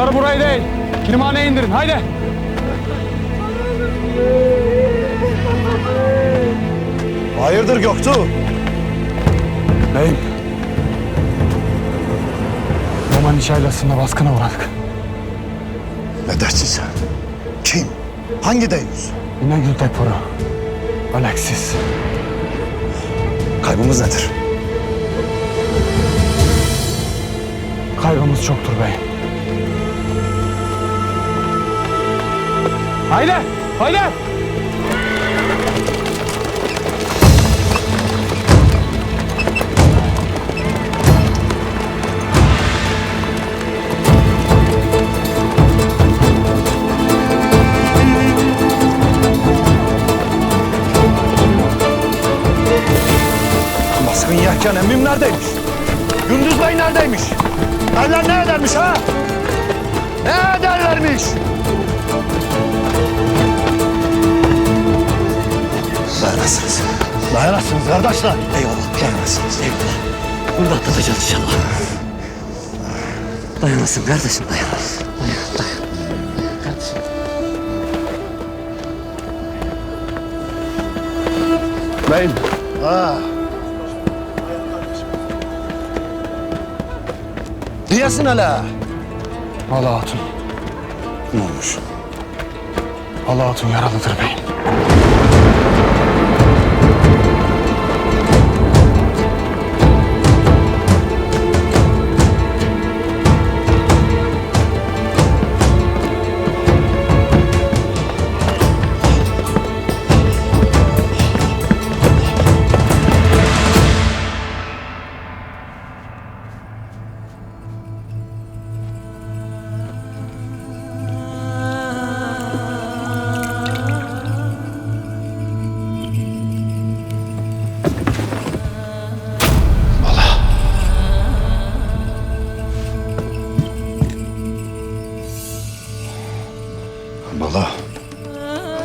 Bunları buraya değil. Kilimhaneye indirin haydi. Hayırdır Göktuğ? Beyim. Roman nişaylasında baskına uğradık. Ne dersin sen? Kim? Hangi Deyyus? İnegül deporu. Alexis. Kaybımız nedir? Kaybımız çoktur beyim. Haydi. Haydi. Baskın yerken emmim neredeymiş? Gündüz Bey neredeymiş? Eller ne edermiş ha? Ne ederlermiş? Dayanasınız. Dayanasınız kardeşler. Eyvallah. Dayanasınız. Eyvallah. Bunu da atlatacağız inşallah. Dayanasın kardeşim dayan. Dayan dayan. Kardeşim. Beyim. Ha. Diyesin hele. Hala Hatun. Ne olmuş? Hala Hatun yaralıdır beyim.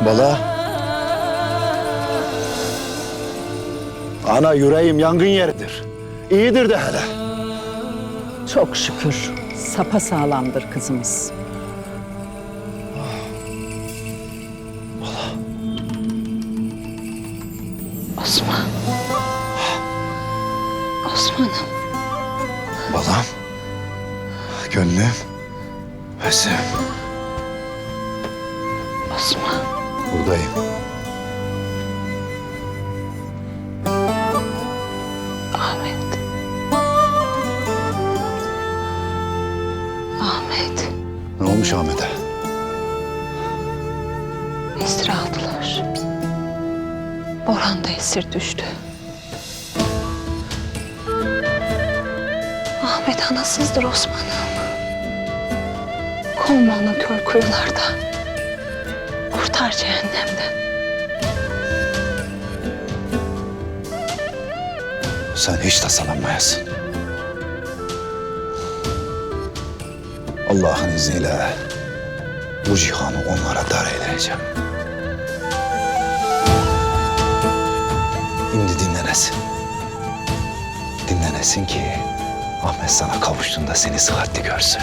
Bala. Ana yüreğim yangın yeridir. İyidir de hele. Çok şükür sapa sağlamdır kızımız. Osman. Osman'ım. Balam. Gönlüm. Özüm. Osman. Buradayım. Ahmet. Ahmet. Ne olmuş Ahmet'e? Esir aldılar. Boran da esir düştü. Ahmet anasızdır Osman'ım. Kovma onu kör kuyularda. Kurtar cehennemden. Sen hiç tasalanmayasın. Allah'ın izniyle bu cihanı onlara dar eyleyeceğim. Şimdi dinlenesin. Dinlenesin ki Ahmet sana kavuştuğunda seni sıhhatli görsün.